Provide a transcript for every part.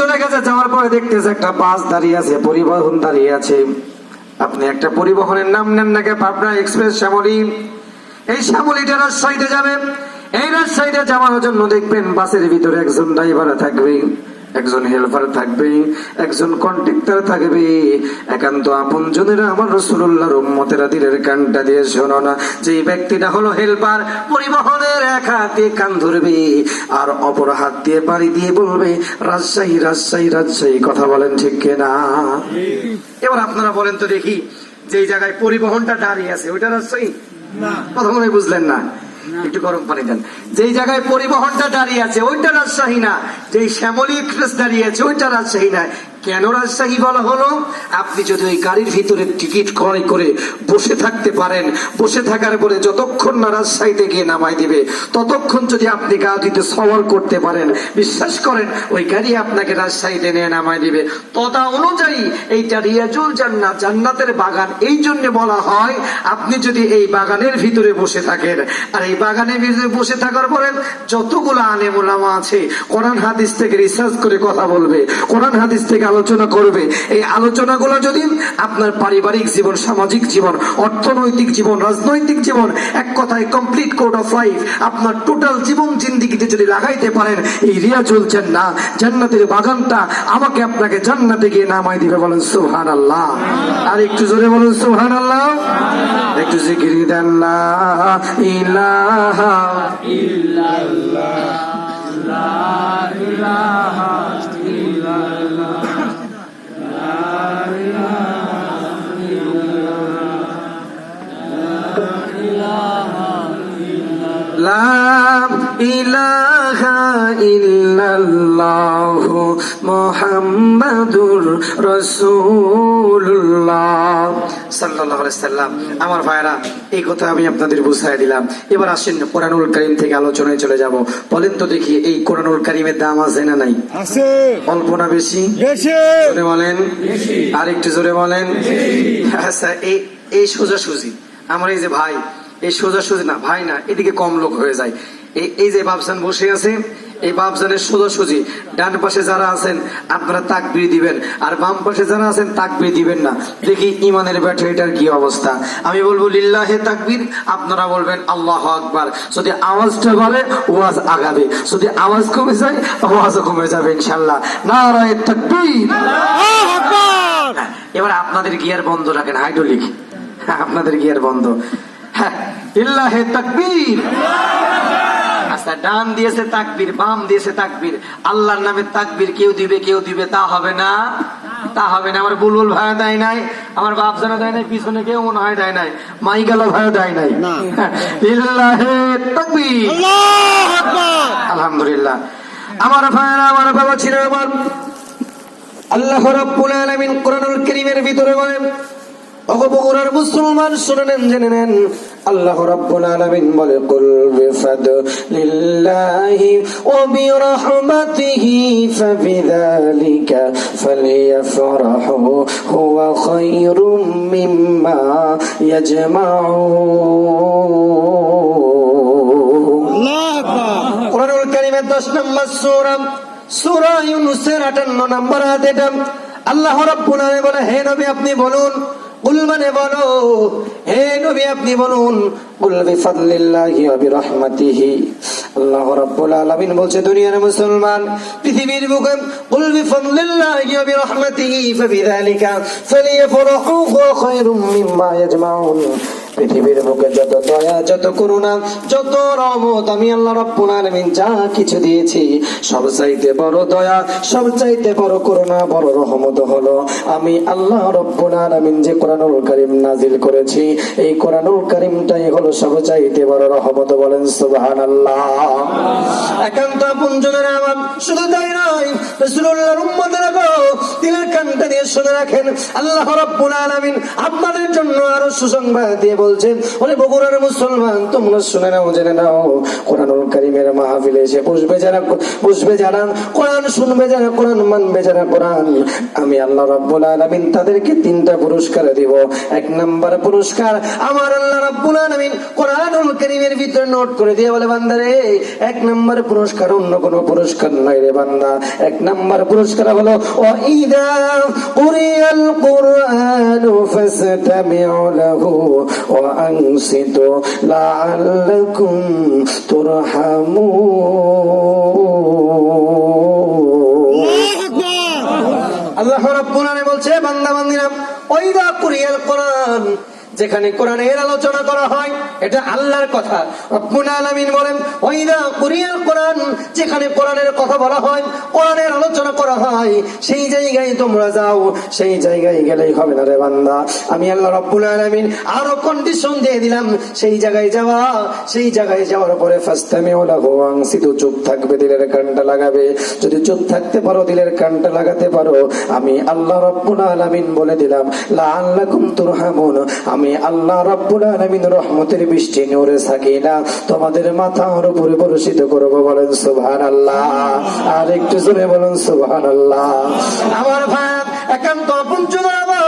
চলে গেছে, যাওয়ার পরে দেখতেছে একটা বাস দাঁড়িয়ে আছে, পরিবহন দাঁড়িয়ে আছে। আপনি একটা পরিবহনের নাম নেন নাকি পাবনা এক্সপ্রেস, শ্যামলী। এই শ্যামলীটা রাজশাহীতে যাবে। এই রাজশাহীতে যাওয়ার জন্য দেখবেন বাসের ভিতরে একজন ড্রাইভার থাকবে। একজন হেল্পার থাকবে একজন কন্ট্রাক্টর থাকবে। একান্ত আপন জনেরা আমার রসুল্লাহর উম্মতেরা দিলের কানটা দিয়ে শোনো না। যে ব্যক্তিটা হলো হেল্পার পরিবহনের এক হাত দিয়ে কান ধরবে আর অপর হাত দিয়ে পাড়ি দিয়ে বলবে রাজশাহী রাজশাহী রাজশাহী। কথা বলেন ঠিক কিনা? এবার আপনারা বলেন তো দেখি যে জায়গায় পরিবহনটা দাঁড়িয়ে আছে ওইটা রাজশাহী? কথা মনে বুঝলেন না। একটু গরম পানি দেন। যেই জায়গায় পরিবহনটা দাঁড়িয়ে আছে, ওইটা রাজশাহী না। যেই শ্যামলী এক্সপ্রেস দাঁড়িয়ে আছে, ওইটা রাজশাহী না। কেন রাজশাহী বলা হলো? আপনি যদি ওই গাড়ির ভিতরে টিকিট ক্রয় করে বসে থাকতে পারেন, বসে থাকার পরে যতক্ষণ না রাজশাহীতে গিয়ে নামাই দিবে, ততক্ষণ যদি আপনি গা দিতে সওয়ার করতে পারেন, বিশ্বাস করেন, ওই গাড়ি আপনাকে রাজশাহীতে নিয়ে নামাই দিবে। তথা অনুযায়ী এইটা রিয়াজুল জান্নাত, জান্নাতের বাগান, এই জন্য বলা হয়, আপনি যদি এই বাগানের ভিতরে বসে থাকেন, আর এই বাগানের ভিতরে বসে থাকার পরে যতগুলো আলে মোলামা আছে, কোরআন হাদিস থেকে রিসার্চ করে কথা বলবে, কোরআন হাদিস থেকে আলোচনা করবে। এই আলোচনাগুলো যদি আপনার পারিবারিক জীবন, সামাজিক জীবন, অর্থনৈতিক জীবন, রাজনৈতিক জীবন, এক কথায় কমপ্লিট কোড অফ লাইফ আপনার টোটাল জীবন জিন্দিগিতে যদি লাগাইতে পারেন, এই রিয়া চলছেন না, জান্নাতের বাগানটা আমাকে আপনাকে জান্নাতে গিয়ে নামাই দিবে বলেন সুহান আল্লাহ আর একটু জোরে বলুন সুহান আল্লাহ একটু জিকিরি দেন লা ইলাহা লা ইলাহা রাসূলুল্লাহ। সাল্লাল্লাহু আলাইহি সাল্লাম আমার ভাইরা এই কথা আমি আপনাদের বুঝাই দিলাম। এবার আসেন কোরআনুল কারীম থেকে আলোচনায় চলে যাব। বলেন তো দেখি এই কোরআনুল কারীমের দাম আছে না নাই? আছে। অল্প না বেশি? জোরে বলেন। আর একটু জোরে বলেন। আচ্ছা এই এই সোজাসুজি। আমার এই যে ভাই এই সোজাসুজি না ভাই না এদিকে কম লোক হয়ে যায়। এই এই যে বাবসান বসে আছে এই বাবসানের সোজাসুজি ডান পাশে যারা আছেন আপনারা তাকবির দিবেন আর বাম পাশে যারা আছেন তাকবির দিবেন না। দেখি ইমানের ব্যাটারিটার কি অবস্থা। আমি বলব লিল্লাহে তাকবির আপনারা বলবেন আল্লাহ আকবার যদি আওয়াজটা বাড়ে ওয়াজ আগাবে। যদি আওয়াজ কমে যায় ওয়াজও কমে যাবে ইনশাল্লাহ নারায় তাকবীর। এবার আপনাদের গিয়ার বন্ধ রাখেন হাইড্রোলিক। আপনাদের গিয়ার বন্ধ। ইল্লাহে তাকবীর। আচ্ছা ডান দিয়েছে তাকবীর বাম দিয়েছে তাকবীর। আল্লাহর নামে তাকবীর কেউ দিবে কেউ দিবে তা হবে না। তা হবে না আমার বুলবুল ভাইও দেয় নাই আমার বাপ জানা দেয় নাই পিছনে কেউ মনে হয় দেয় নাই মাই গেল ভাইও দেয় নাই। ইল্লাহে তাকবীর। আলহামদুলিল্লাহ। আমার ভাইরা আমার বাবা ছিল আমার আল্লাহ রাব্বুল আলামিন কোরআনুল কারীমের ভিতরে বলেন নেন। আল্লাহ রাব্বুল আলামিন বলে, কুল বিফাদলিল্লাহি ওয়া বিরহমাতিহি ফাবিযালিকা ফালিয়াফরাহু খায়রুম মিম্মা ইয়াজমাউন। আল্লাহু আকবার কোরআনুল কারীমের 10 নম্বর সূরা সূরা ইউনূসের 58 নম্বর আয়াত এটা। বলে, হে নবী, আপনি বলুন কুল মানে বলো, হে নবী আপনি বলুন, কুল বিফাদলিল্লাহি ওয়া বিরহমাতিহি। আল্লাহ রাব্বুল আলামিন বলছে মুসলমান পৃথিবীর বুকে কুল বিফাদলিল্লাহি ওয়া বিরহমাতিহি, ফাবিযালিকা ফালিয়াফরাহু হুয়া খায়রুম মিম্মা ইয়াজমাউন। পৃথিবীর বুকে যত দয়া, যত করুণা, যত রহমত, আমি আল্লাহ রাব্বুল আলামিন যা কিছু দিয়েছি, সব চাইতে বড় দয়া, সব চাইতে বড় করুণা, বড় রহমত হলো আমি আল্লাহ রাব্বুল আলামিন যে কোরআনুল কারীম নাজিল করেছি, এই কোরআনুল কারীমটাই হলো সব চাইতে বড় রহমত বলেন সুবহানাল্লাহ। একান্ত আপন জনের আমার শুধু তাই নয়, রাসূলুল্লাহর উম্মতেরা গো দিলের কানটা দিয়ে শুনে রাখেন, আল্লাহ রাব্বুল আলামিন আপনাদের জন্য আরও সুসংবাদ দিয়ে বলছেন ওরে বগুড়ার মুসলমান, তোমরা শুনে নাও, জেনে নাও। কোরআনুল কারীমের মাহফিলে এসে বসবে যারা বসবে যারা, কোরআন শুনবে যারা, কোরআন মানবে যারা, কোরআন। আমি আল্লাহ রাব্বুল আলামিন তাদেরকে তিনটা পুরস্কার দিব। এক নাম্বার পুরস্কার, আমার আল্লাহ রাব্বুল আলামিন কোরআনুল কারীমের ভিতরে নোট করে দিয়ে বলে, বান্দারে, এক নাম্বার পুরস্কার অন্য কোনো পুরস্কার নয় রে বান্দা। এক নাম্বার পুরস্কার হলো ও ইদা কুরিয়াল কুরআনু। ফাসতামিউ له ওয়া لعلكم ترحمون. الله রাব্বুল বলছে বান্দা বান্দিরা ওইদা কুরিয়াল কোরআন। যেখানে কোরআনের আলোচনা করা হয়, এটা আল্লাহর কথা। আলামিন বলেন ওইদা কুরিয়াল কোরআন যেখানে কোরআনের কথা বলা হয়, কোরআনের আলোচনা করা হয়, সেই জায়গায় তোমরা যাও, সেই জায়গায় গেলেই হবে না রে বান্দা। আমি আল্লাহ রব্বুল আলামিন আরও কন্ডিশন দিয়ে দিলাম, সেই জায়গায় যাওয়া, সেই জায়গায় যাওয়ার পরে ফাস্তামিউ লাহু আনসিতু চুপ থাকবে, দিলের কানটা লাগাবে। যদি চুপ থাকতে পারো, দিলের কানটা লাগাতে পারো। আমি আল্লাহ রব্বুল আলামিন বলে দিলাম, লাআল্লাকুম তুরহামুন আমি আল্লাহ রব্বুল রহমতের বৃষ্টি নড়ে থাকি না তোমাদের মাথার উপরে বর্ষিত করব বলেন সুবহানাল্লাহ। আর একটু জোরে বলেন সুবহানাল্লাহ। আমার ভাই একান্ত আপন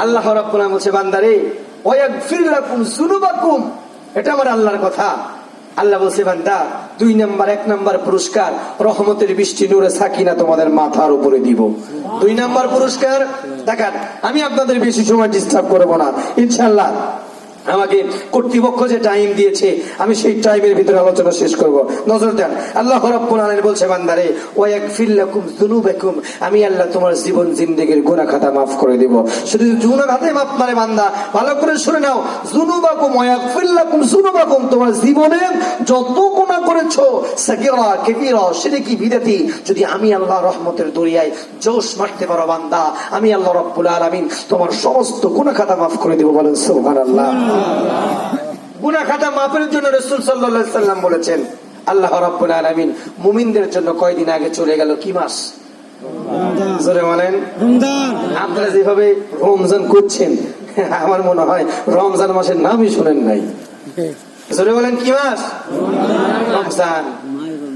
আল্লাহ বলছে, বান্দারে দুই নাম্বার, এক নাম্বার পুরস্কার রহমতের বৃষ্টি তোমাদের মাথার উপরে দিব। দুই নাম্বার পুরস্কার, দেখান, আমি আপনাদের বেশি সময় ডিস্টার্ব করব না। ইনশাআল্লাহ আমাকে কর্তৃপক্ষ যে টাইম দিয়েছে, আমি সেই টাইমের ভিতরে আলোচনা শেষ করব। নজর দেন, আল্লাহ রাব্বুল বলছে, বান্দারে ওয়া ইয়াগফির লাকুম যুনুবাকুম, আমি আল্লাহ তোমার জীবন জিন্দেগীর গুনাহ খাতা মাফ করে দেব। শুধু গুনাহ খাতাই maaf করে, বান্দা, ভালো করে শুনে নাও, যুনুবাকুম ওয়া ইয়াগফির লাকুম যুনুবাকুম, তোমার জীবনে যত গুনাহ করেছ, সাগীরা, কবিরা শিরকি বিদাতি, যদি আমি আল্লাহ রহমতের দরিয়ায় জোশ মারতে পারো, বান্দা, আমি আল্লাহ রাব্বুল আলামিন তোমার সমস্ত গুনাহ খাতা maaf করে দেব বলেন, সুবহানাল্লাহ। গুনাহ খাতা মাফের জন্য রসুল সাল্লাম বলেছেন আল্লাহ রাব্বুল আলামিন মুমিনদের জন্য কয়দিন আগে চলে গেল কি মাস? বলেন। আপনারা যেভাবে রমজান করছেন আমার মনে হয় রমজান মাসের নামই শোনেন নাই। জোরে বলেন কি মাস? রমজান।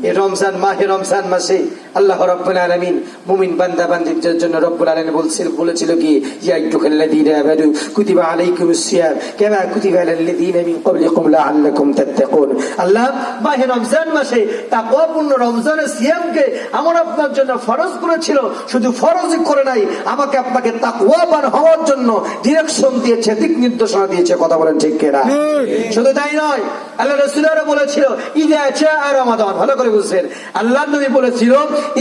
এই রমজান মাহে রমজান মাসে আল্লাহ রব্বুল আলামিন মুমিন বান্দা বান্দিদের জন্য রব্বুল আলামিন বলছিল বলেছিল কি ইয়া আইয়ুহাল্লাযীনা আমানু কুতিবা আলাইকুমুস সিয়াম কামা কুতিবা আলাল্লাযীনা মিন ক্বাবলিকুম লাআল্লাকুম তাত্তাকুন। আল্লাহ মাহে রমজান মাসে তাকওয়াপূর্ণ রমজানের সিয়ামকে আমার আপনার জন্য ফরজ করেছিল শুধু ফরজই করে নাই আমাকে আপনাকে তাকওয়াবান হওয়ার জন্য ডিরেকশন দিয়েছে দিক নির্দেশনা দিয়েছে কথা বলেন ঠিক কিনা? শুধু তাই নয় আল্লাহ রসুলারা বলেছিল ইজা চা রমাদান। ভালো করে বুঝছেন। আল্লাহ নবী বলেছিল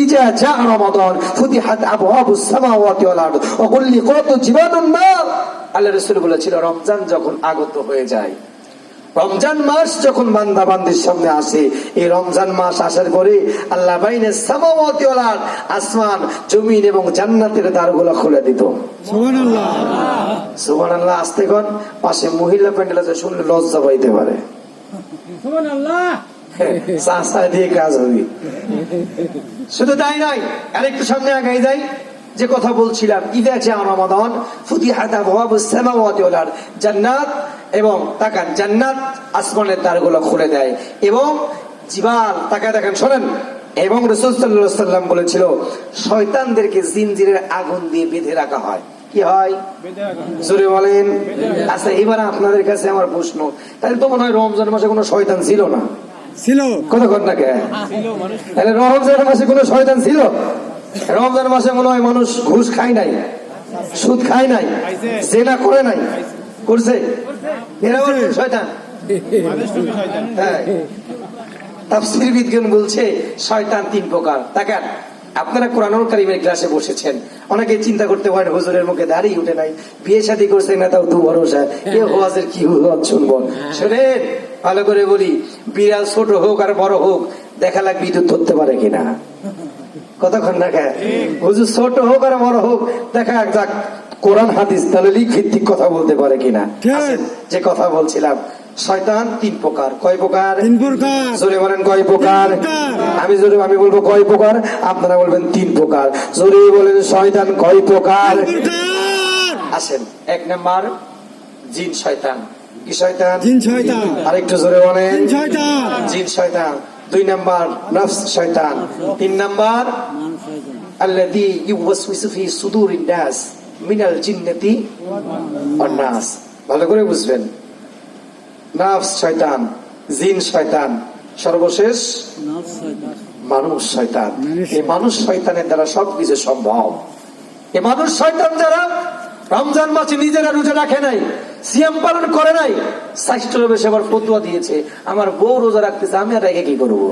ইজা চা রমাদান ফুতিহাত আবওয়াবুস সামাওয়াতি ওয়াল আরদ। ওয়া কুল্লিকাতু জিবানুন নার। আল্লাহ রসুল বলেছিল রমজান যখন আগত হয়ে যায় রমজান মাস যখন বান্দা বান্দির সামনে আসে এই রমজান মাস আসার পরে আল্লাহ বাইনে সামাওয়াতি আসমান জমিন এবং জান্নাতের দ্বারগুলো খুলে দিত। সুবহানাল্লাহ। সুবহানাল্লাহ আসতে কোন পাশে মহিলা প্যান্ডেল আছে শুনলে লজ্জা পাইতে পারে। শুধু তাই নয়, আরেকটু সামনে আগাই যাই, যে কথা বলছিলাম জান্নাত এবং তাকান, জান্নাত আসমানের দ্বারগুলো খুলে দেয় এবং জিবাল তাকায় দেখেন, শোনেন, এবং রসুল সাল্লাম বলেছিল, শয়তানদেরকে জিনজিরের আগুন দিয়ে বেঁধে রাখা হয়। কি হয়? জোরে বলেন। আচ্ছা এবার আপনাদের কাছে আমার প্রশ্ন। তাহলে তো মনে হয় রমজান মাসে কোনো শয়তান ছিল না। ছিল। কথা কর কে? তাহলে রমজান মাসে কোনো শয়তান ছিল? রমজান মাসে মনে হয় মানুষ ঘুষ খায় নাই সুদ খায় নাই জেনা করে নাই। করছে? শয়তান। হ্যাঁ। তাফসীর বিজ্ঞান বলছে শয়তান তিন প্রকার। দেখেন আপনারা কোরআনুল কারিমের ক্লাসে বসেছেন। অনেকে চিন্তা করতে পারেন হুজুরের মুখে দাঁড়িয়ে উঠে নাই। বিয়ে শাদী করছে না তাও দু ভরসা এ হওয়াজের কি হওয়াজ শুনব? শোনেন ভালো করে বলি বিড়াল ছোট হোক আর বড় হোক দেখা লাগবে ইঁদুর ধরতে পারে কিনা? কতক্ষণ দেখা? হুজুর ছোট হোক আর বড় হোক দেখা যাক কোরআন হাদিস দলিল ভিত্তিক কথা বলতে পারে কিনা? যে কথা বলছিলাম শয়তান তিন প্রকার। কয় প্রকার? তিন প্রকার। জোরে বলেন কয় প্রকার। আমি জোরে আমি বলব কয় প্রকার? আপনারা বলবেন তিন প্রকার। জোরে বলেন শয়তান কয় প্রকার? প্রকার। আসেন এক নাম্বার জিন শয়তান। কি শয়তান? জিন শয়তান। আরেকটু জোরে বলেন। জিন শয়তান। জিন শয়তান। দুই নাম্বার নফস শয়তান। তিন নাম্বার আল্লাযী ইউওয়াসওয়িসু ফি সুদুরিন নাস মিনাল জিন্নাতি ওয়ান নাস। ভালো করে বুঝবেন। নফস শয়তান জিন শয়তান সর্বশেষ মানুষ শয়তান। এই মানুষ শয়তানের দ্বারা সবকিছু সম্ভব। এই মানুষ শয়তান যারা রমজান মাসে নিজেরা রোজা রাখে নাই সিয়াম পালন করে নাই স্বাস্থ্য বেশি আবার ফতুয়া দিয়েছে আমার বউ রোজা রাখতেছে আমি আর রেখে কি করব?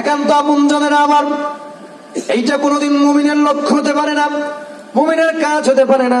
একান্ত আপনজনেরা আমার এইটা কোনোদিন মুমিনের লক্ষ্য হতে পারে না মুমিনের কাজ হতে পারে না।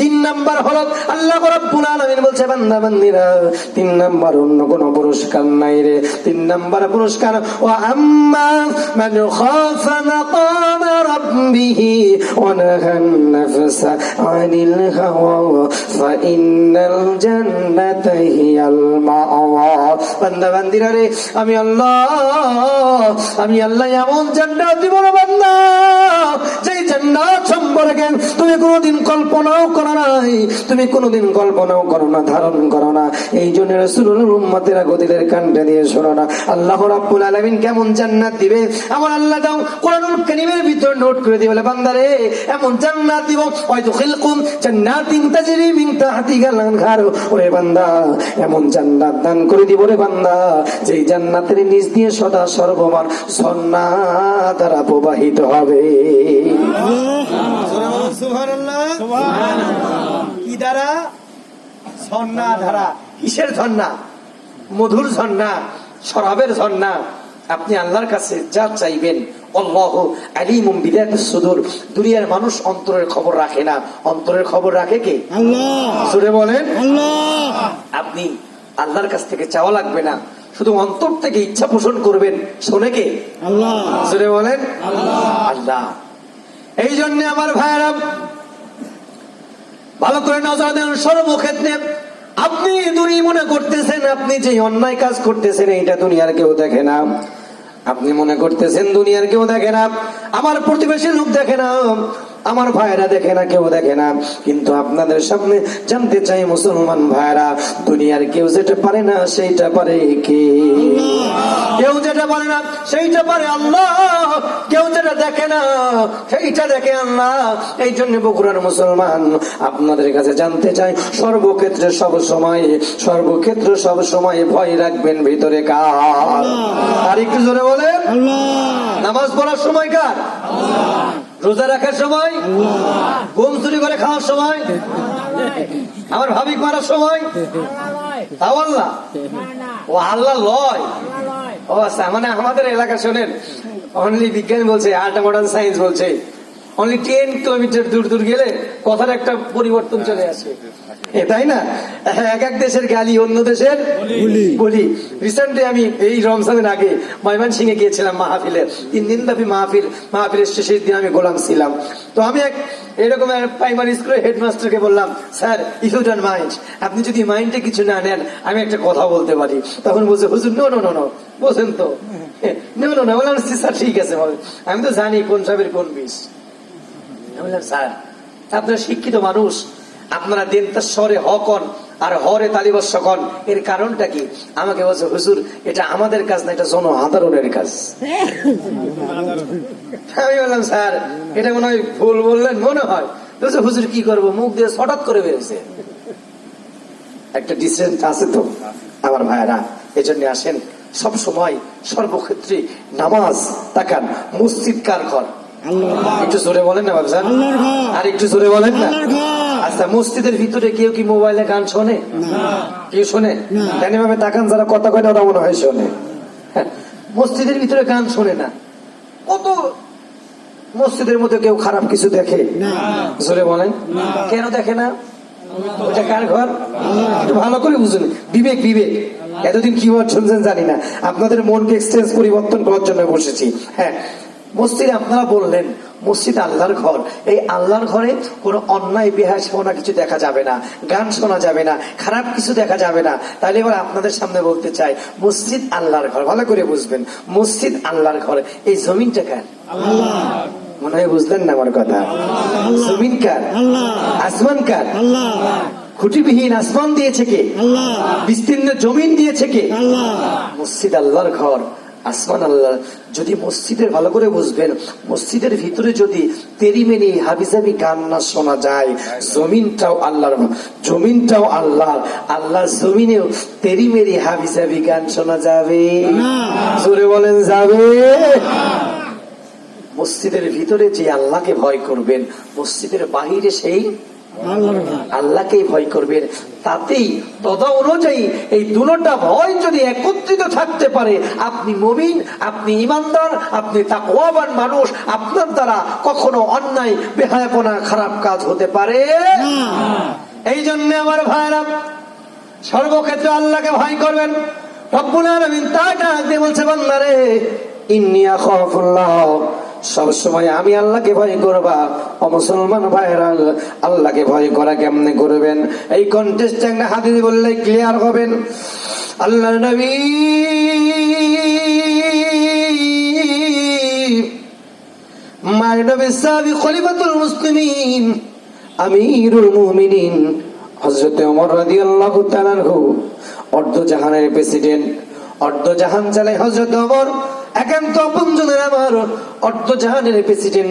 তিন নাম্বার হলো আল্লাহ রাব্বুল আলামিন বলছে, বান্দা, বান্দিরা, তিন নাম্বার অন্য কোনো পুরস্কার নাই রে। তিন নাম্বার পুরস্কার ও আম্মা মান খাফা মাকাম রাব্বিহি ওয়া নাহান নাফসা আনিল হাওয়া ফাইন্নাল জান্নাতা হিয়াল মাওয়া। বান্দা রে, আমি আল্লাহ আমি আল্লাহ এমন জান্নাত দিব বান্দা, যেই জান্নাত তুমি কোনোদিন কল্পনাও করো নাই। তুমি কোনোদিন কল্পনাও করো না, ধারণ করো না। এই জন্য রসুলের গদিলের দিয়ে শোনো না। আল্লাহ কেমন জান্নাত দিবে? আমার আল্লাহ দাও কোরআনুল নোট করে দিয়ে বলে, বান্দারে, এমন জান্নাত দিব হয়তো খিলকুম জান্নাতিন তাজরি মিন ওরে বান্দা, এমন জান্নাত দান করে দিব রে বান্দা, যেই জান্নাতের নিচ দিয়ে সদা সর্বমান সন্না দ্বারা প্রবাহিত হবে। কি দ্বারা ঝর্ণা ধারা। কিসের ঝর্ণা? মধুর ঝর্ণা শরাবের ঝর্ণা। আপনি আল্লাহর কাছে যা চাইবেন আল্লাহ আলিমুম বিদায়াতুস সুদূর। দুনিয়ার মানুষ অন্তরের খবর রাখে না। অন্তরের খবর রাখে কে? আল্লাহ। জোরে বলেন। আল্লাহ। আপনি আল্লাহর কাছ থেকে চাওয়া লাগবে না। শুধু অন্তর থেকে ইচ্ছা পোষণ করবেন। শোনে কে? আল্লাহ। জোরে বলেন। আল্লাহ। এই জন্য আমার ভাইয়েরা, ভালো করে নজর দেন, সর্বক্ষেত্রে আপনি দুনিয়া মনে করতেছেন, আপনি যে অন্যায় কাজ করতেছেন, এইটা দুনিয়ার কেউ দেখে না। আপনি মনে করতেছেন দুনিয়ার কেউ দেখে না, আমার প্রতিবেশী লোক দেখে না, আমার ভাইয়েরা দেখে না, কেউ দেখে না। কিন্তু আপনাদের সামনে জানতে চাই, মুসলমান ভাইয়েরা, দুনিয়ার কেউ যেটা পারে না, সেইটা পারে কে? কেউ যেটা পারে না সেইটা পারে আল্লাহ। কেউ যেটা দেখে না সেইটা দেখে আল্লাহ। এই জন্য বগুড়ার মুসলমান আপনাদের কাছে জানতে চাই সর্বক্ষেত্রে সব সময় সর্বক্ষেত্রে সব সময় ভয় রাখবেন ভিতরে কার? আর একটু জোরে বলেন। আল্লাহ। নামাজ পড়ার সময় কার? রোজা রাখার সময়? ঘুম চুরি করে খাওয়ার সময়? আমার ভাবিক মারার সময়? তাও আল্লাহ। ও আল্লাহ লয়। মানে আমাদের এলাকা শোনেন। অনলি বিজ্ঞান বলছে আর্ট মডার্ন সায়েন্স বলছে। অনলি টেন কিলোমিটার দূর দূর গেলে কথার একটা পরিবর্তন চলে আসে। তাই না? এক এক দেশের গালি অন্য দেশের বলি। রিসেন্টলি আমি এই রমজানের আগে ময়মান সিংহে গিয়েছিলাম মাহফিলে তিন দিন ব্যাপী মাহফিল মাহফিলের শেষের দিন আমি গোলাম ছিলাম। তো আমি এক এরকম প্রাইমারি স্কুলের হেডমাস্টারকে বললাম sir if you don't mind আপনি যদি মাইন্ডে কিছু না নেন আমি একটা কথা বলতে পারি। তখন বলছে হুজুর নো নো নো নো বোঝেন তো। নো নো না বললাম স্যার ঠিক আছে। আমি তো জানি কোন সাহেবের কোন বিষ আপনারা শিক্ষিত মানুষ, আপনারা দেন তার স্বরে হক আর হরে তালিবস্য কন। এর কারণটা কি? আমাকে বলছে, হুজুর, এটা আমাদের কাজ না, এটা জনসাধারণের কাজ। আমি বললাম, স্যার, এটা মনে হয় ভুল বললেন, মনে হয়। হুজুর, কি করব? মুখ দিয়ে হঠাৎ করে বেরোছে একটা ডিসেন্ট আছে তো, আমার ভাইয়েরা এই জন্য আসেন। সব সময় সর্বক্ষেত্রে নামাজ তাকান, মসজিদ কার ঘর? একটু জোরে বলেন না আর একটু জোরে বলেন না। আচ্ছা মসজিদের ভিতরে কেউ কি মোবাইলে গান শোনে? কেউ শোনে? না। কেন ভাবে তাকান যারা কথা কয় না ওরা মনে হয় শোনে। হ্যাঁ, মসজিদের ভিতরে গান শোনে না। কত মসজিদের মধ্যে কেউ খারাপ কিছু দেখে? জোরে বলেন। কেন দেখে না? ওটা কার ঘর? একটু ভালো করে বুঝুন। বিবেক বিবেক। এতদিন কি শুনছেন জানি না। আপনাদের মনকে এক্সচেঞ্জ পরিবর্তন করার জন্য বসেছি। হ্যাঁ মসজিদ আপনারা বললেন মসজিদ আল্লাহর ঘর। এই আল্লাহর ঘরে কোনো অন্যায় বেহায় শোনা কিছু দেখা যাবে না। গান শোনা যাবে না খারাপ কিছু দেখা যাবে না। তাহলে এবার আপনাদের সামনে বলতে চাই মসজিদ আল্লাহর ঘর। ভালো করে বুঝবেন মসজিদ আল্লাহর ঘর এই জমিনটা কার? মনে হয় বুঝলেন না আমার কথা? জমিন কার? আসমান কার? খুঁটিবিহীন আসমান দিয়েছে কে? বিস্তীর্ণ জমিন দিয়েছে কে? মসজিদ আল্লাহর ঘর। আসমান আল্লাহ যদি মসজিদের ভালো করে বুঝবেন মসজিদের ভিতরে যদি তেরিমেনি হাবিজাবি গান না শোনা যায় জমিনটাও আল্লাহর জমিনটাও আল্লাহ আল্লাহর জমিনেও তেরিমেরি হাবিজাবি গান শোনা যাবে? জোরে বলেন যাবে? মসজিদের ভিতরে যে আল্লাহকে ভয় করবেন মসজিদের বাহিরে সেই আল্লাহকেই ভয়। করবেন তাতেই তদা অনুযায়ী এই দুটা ভয় যদি একত্রিত থাকতে পারে আপনি মমিন আপনি ইমানদার আপনি তাকওয়াবান মানুষ আপনার দ্বারা কখনো অন্যায় বেহায়াপনা খারাপ কাজ হতে পারে। এই জন্য আমার ভাইরা সর্বক্ষেত্রে আল্লাহকে ভয় করবেন। রব্বুল আলামিন তার ডাক বলছে বান্দারে ইন্নি আখাফুল্লাহ। সবসময় আমি আল্লাহকে ভয় করবা। ও মুসলমান ভাইরা আল্লাহকে ভয় করা কেমনে করবেন? এই কন্টেস্ট একটা হাদিস বললে ক্লিয়ার হবেন। আল্লাহ মুসলিমিন অর্ধ জাহানের প্রেসিডেন্ট, অর্ধ জাহান চালায় হযরত ওমর একান্ত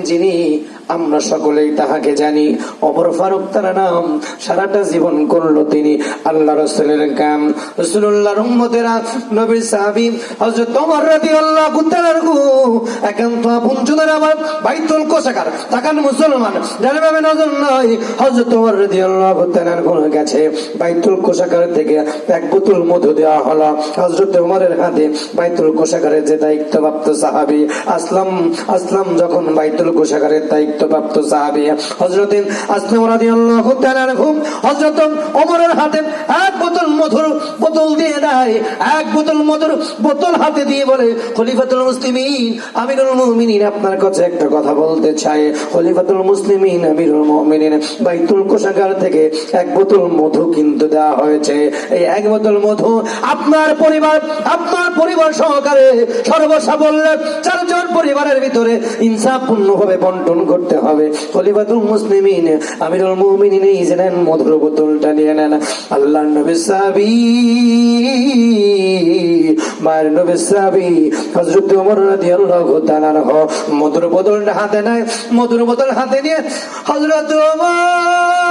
যিনি, আমরা সকলেই তাহাকে জানি। অমর ফারুক তার নাম, সারাটা জীবন করল তিনি। আল্লাহ রসুলের কাম রসুল্লাহ নবীর একান্ত আপনজনের আমার বাইতুল কোষাগার। তাকান মুসলমান জানবে নজর নয় হযরত ওমর রাদিয়াল্লাহু তাআলা আনহুর কাছে বাইতুল কোষাগার থেকে এক বোতল মধু দেওয়া হলো। হযরত ওমরের হাতে বাইতুল কোষাগারের যে দায়িত্বপ্রাপ্ত সাহাবী। আসলাম আসলাম যখন বাইতুল কোষাগারের দায়িত্বপ্রাপ্ত সাহাবী। হযরত আসলাম আনহু, হযরত হাতে এক বোতল মধুর বোতল দিয়ে দেয়। এক বোতল মধুর বোতল হাতে দিয়ে বলে, খলিফাতুল মুসলিমিন, আমিরুল আপনার কাছে একটা কথা বলতে চাই। খলিফাতুল মুসলিমিন, আমিরুল মুমিনিন, বাইতুল কোষাগার থেকে এক বোতল মধু কিন্তু দেওয়া হয়েছে। এই এক বোতল মধু আপনার পরিবার আপনার পরিবার সহকারে সর্বসাবল্যে চারজন পরিবারের ভিতরে ইনসাফপূর্ণ ভাবে বন্টন করতে হবে। খলিফাতুল মুসলিমিন, আমিরুল মুমিনিন, এই মধুর বোতলটা নিয়ে নেন। নবী সাহাবী, মায়ের নবী সাহাবী, হযরত ওমর রাদিয়াল্লাহু মধুর বোতলটা হাতে নেয়, মধুর বোতল হাতে নিয়ে হযরত ওমর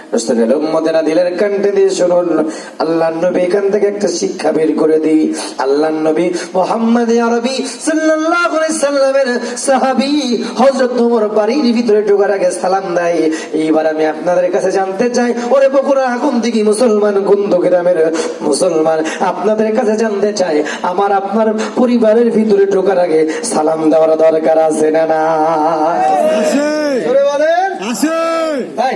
রাসূলের উম্মতেরা দিলের কণ্ঠে দিয়ে শুনুন। আল্লাহর নবী এখান থেকে একটা শিক্ষা বের করে দিই। নবী মুহাম্মদ আরবি সাল্লাল্লাহু আলাইহি সাল্লামের সাহাবী হযরত ওমর বাড়ির ভিতরে ঢোকার আগে সালাম দেয়। এইবার আমি আপনাদের কাছে জানতে চাই ওরে বকুরা আগুন দিকে মুসলমান কুন্দ গ্রামের মুসলমান? আপনাদের কাছে জানতে চাই আমার আপনার পরিবারের ভিতরে ঢোকার আগে সালাম দেওয়ার দরকার আছে না না আছে। আছে। তাই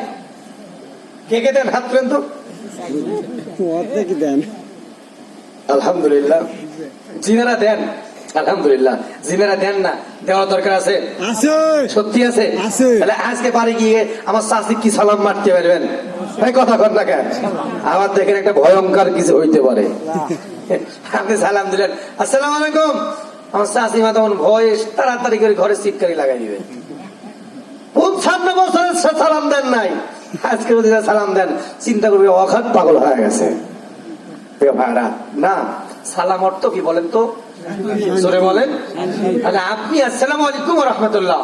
কে কে দেন হাত তুলেন তো? দেন। আলহামদুলিল্লাহ। যিনারা দেন আলহামদুলিল্লাহ। জিনেরা দেন না দেওয়ার দরকার আছে। সত্যি আছে। তাহলে আজকে বাড়ি গিয়ে আমার শাশি কি সালাম মারতে পারবেন? ভাই কথা কর না কেন? আবার দেখেন একটা ভয়ঙ্কর কিছু হইতে পারে। আপনি সালাম দিলেন। আসসালাম আলাইকুম। আমার শাশি মা তখন ভয় তাড়াতাড়ি করে ঘরে সিটকারি লাগাই দিবে। পঞ্চান্ন বছরের সালাম দেন নাই। আজকে যদি সালাম দেন, চিন্তা করবে অখাত পাগল হয়ে গেছে। না, সালাম অর্থ কি বলেন তো? জোরে বলেন। তাহলে আপনি আসসালামু আলাইকুম রহমতুল্লাহ।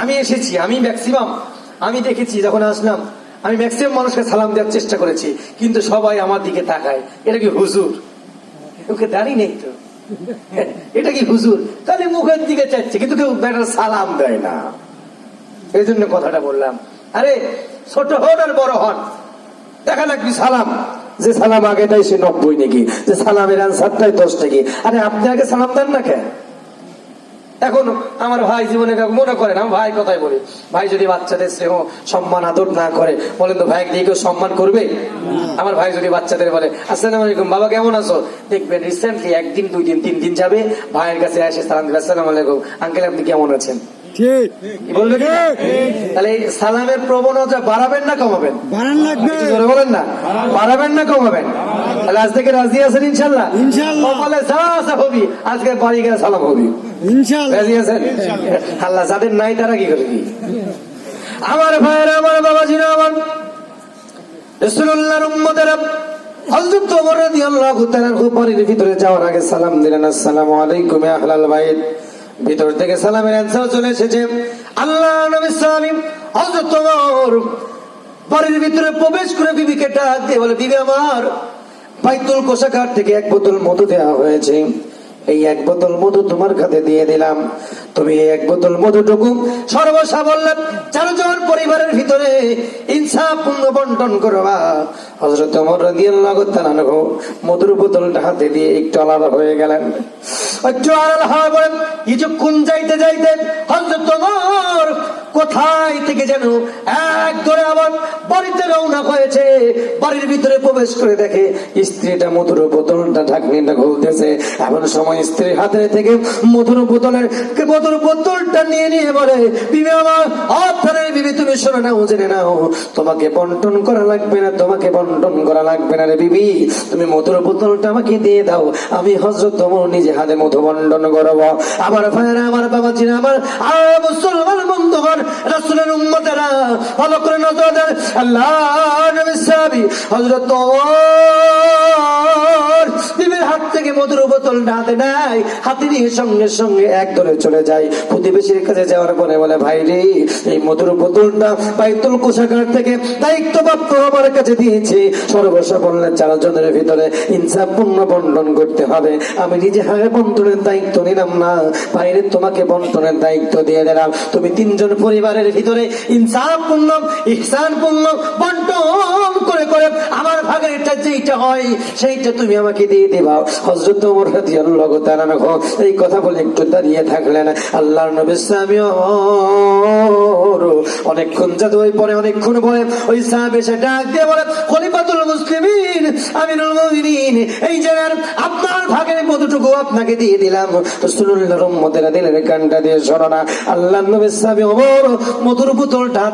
আমি এসেছি, আমি ম্যাক্সিমাম আমি দেখেছি, যখন আসলাম, আমি ম্যাক্সিমাম মানুষকে সালাম দেওয়ার চেষ্টা করেছি, কিন্তু সবাই আমার দিকে তাকায়। এটা কি হুজুর? ওকে দাঁড়িয়ে নেই তো। এটা কি হুজুর? তাহলে মুখের দিকে চাচ্ছে কিন্তু কেউ সালাম দেয় না। এই জন্য কথাটা বললাম। আরে, ছোট হন আর বড় হন। দেখা লাগবি সালাম। যে সালাম আগে দেয় সে নব্বই নাকি, যে সালামের আনসারটাই দশ নাকি। আরে, আপনি আগে সালাম দেন না কেন? এখন আমার ভাই জীবনে মনে করেন আমার ভাই কথাই বলি। ভাই যদি বাচ্চাদের স্নেহ, সম্মান, আদর না করে, বলেন তো ভাই দিয়ে কেউ সম্মান করবে? আমার ভাই যদি বাচ্চাদের বলে, আসসালামু আলাইকুম, বাবা কেমন আছো? দেখবেন রিসেন্টলি একদিন, দুই দিন, তিন দিন যাবে, ভাইয়ের কাছে এসে সালাম আসসালামু আলাইকুম আঙ্কেল আপনি কেমন আছেন? বলবেন তাহলে এই সালামের প্রবণতা বাড়াবেন না কমাবেন? লাগবে। বলেন না। বাড়াবেন না কমাবেন? তাহলে আজ থেকে রাজি আছেন ইনশাল্লাহ? কপালে যা হবি। আজকে বাড়ি গেলে সালাম হবি। রাজি আছেন? আল্লাহ যাদের নাই তারা কি করবি আমার ভাইয়েরা আমার বাবাজিরা আমার রসুল্লাহর উম্মতেরা হযরত ওমর রাদিয়াল্লাহু তাআলার বাড়ির ভিতরে যাওয়ার আগে সালাম দিলেন। আসসালামু আলাইকুম ইয়া আহলাল বাইত। ভিতর থেকে সালামের অ্যান্সার চলে এসেছে। আল্লাহ নবী ওমর বাড়ির ভিতরে প্রবেশ করে বিবিকে ডাক দিয়ে বলে, বিবি আমার, বাইতুল কোষাগার থেকে এক বোতল মধু দেওয়া হয়েছে। এই এক বোতল মধু তোমার খাতে দিয়ে দিলাম। তুমি এক বোতল মধুটুকু সর্বসাবল্য চারজন পরিবারের ভিতরে ইনসাফপূর্ণ বন্টন করবা। হজরত ওমর রাদিয়াল্লাহু তাআলা মধুর বোতলটা হাতে দিয়ে একটু আলাদা হয়ে গেলেন। একটু আলাদা হওয়ার পরে কিছুক্ষণ যাইতে যাইতে হজরত ওমর কোথায় থেকে যেন এক ধরে আবার বাড়িতে রওনা হয়েছে। বাড়ির ভিতরে প্রবেশ করে দেখে স্ত্রীটা মধুর বোতলটা ঢাকনিটা খুলতেছে। এমন সময় স্ত্রীর হাতে থেকে মধুর বোতলের মধুর বোতলটা নিয়ে নিয়ে বলে, বিবি আমার আপনার বিবি, তুমি শোনো নাও জেনে নাও। তোমাকে বন্টন করা লাগবে না, তোমাকে বন্টন করা লাগবে না রে বিবি। তুমি মধুর বোতলটা আমাকে দিয়ে দাও। আমি হজরত তোমার নিজে হাতে মধু বন্টন করব। আমার ভাইয়েরা, আমার বাবা চিনা আমার আর মুসলমান বন্ধুগণ, রাসূলের উম্মতেরা, ভালো করে নজর দেন। আল্লাহ নবী সাহাবী, হযরত ওমর বিবির হাত থেকে মধুর বোতলটা হাতে নেয়। হাতে নিয়ে সঙ্গে সঙ্গে এক ধরে চলে প্রতিবেশীর কাছে যাওয়ার পরে বলে, ভাই রে, এই মধুর বোতলটা থেকে আমার কাছে দিয়েছে। চারজনের ভিতরে বন্টন করতে হবে। আমি নিজে হারে বন্টনের দায়িত্ব নিলাম না। বাইরে তোমাকে বন্টনের দায়িত্ব দিয়ে দিলাম। তুমি তিনজন পরিবারের ভিতরে বন্টন করে করে আমার ভাগের যেইটা হয়, সেইটা তুমি আমাকে দিয়ে দিবা। হজরত ওমর রাদিয়াল্লাহু এই কথা বলে একটু দাঁড়িয়ে থাকলেন। আল্লাহর নবী সাহাবী অনেকক্ষণ জাদু ওই পরে অনেকক্ষণ পরে ওই সাহেব এসে ডাক দিয়ে বলে, খলিফাতুল মুসলিমিন আমিরুল মুমিনিন, এই জায়গার আপনার ভাগের কতটুকু আপনাকে দিয়ে দিলাম? রাসূলুল্লাহর উম্মতেরা দিলেন কানটা দিয়ে সরানা। আল্লাহর নবী ওমর মধুর বোতলটা